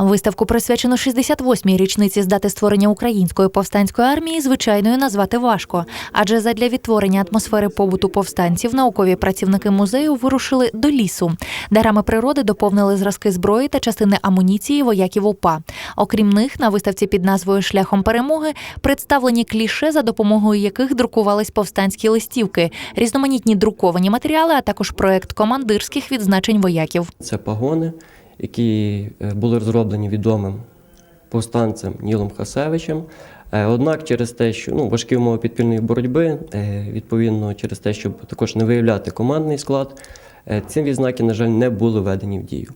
Виставку, присвячену 68-й річниці з дати створення української повстанської армії, звичайною назвати важко. Адже задля відтворення атмосфери побуту повстанців наукові працівники музею вирушили до лісу. Дарами природи доповнили зразки зброї та частини амуніції вояків УПА. Окрім них, на виставці під назвою Шляхом перемоги представлені кліше, за допомогою яких друкувались повстанські листівки, різноманітні друковані матеріали, а також проект командирських відзначень вояків. Це пагони, які е, були розроблені відомим повстанцем Нілом Хасевичем. Е, Однак через те, що ну, важкі умови підпільної боротьби, е, відповідно через те, щоб також не виявляти командний склад, ці відзнаки, на жаль, не були введені в дію.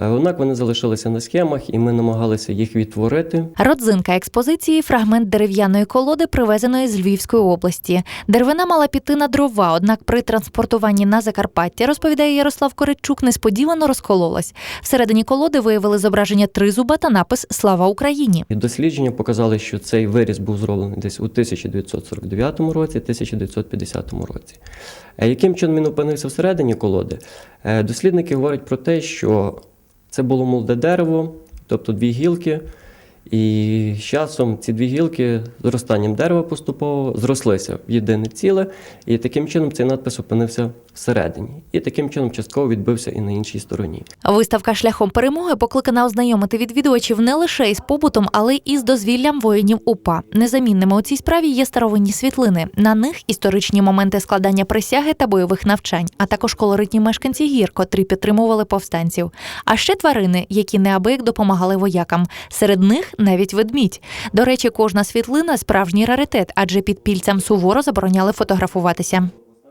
Е, Однак вони залишилися на схемах, і ми намагалися їх відтворити. Родзинка експозиції фрагмент дерев'яної колоди, привезеної з Львівської області. Деревина мала піти на дрова, однак при транспортуванні на Закарпаття, розповідає Ярослав Коричук, несподівано розкололась. Всередині колоди виявили зображення тризуба та напис Слава Україні. Дослідження показали, що цей виріз був зроблений десь у 1949 році, 1950 році. Е, Яким чином він опинився всередині колоди? Е, Дослідники говорять про те, що це було молоде дерево, тобто дві гілки. І з часом ці дві гілки зростанням дерева поступово зрослися в єдине ціле, і таким чином цей надпис опинився всередині. І таким чином частково відбився і на іншій стороні. Виставка шляхом перемоги покликана ознайомити відвідувачів не лише із побутом, але й із дозвіллям воїнів УПА. Незамінними у цій справі є старовинні світлини. На них історичні моменти складання присяги та бойових навчань, а також колоритні мешканці гір, котрі підтримували повстанців. А ще тварини, які неабияк допомагали воякам. Серед них навіть ведмідь. До речі, кожна світлина справжній раритет, адже підпільцям суворо забороняли фотографуватися.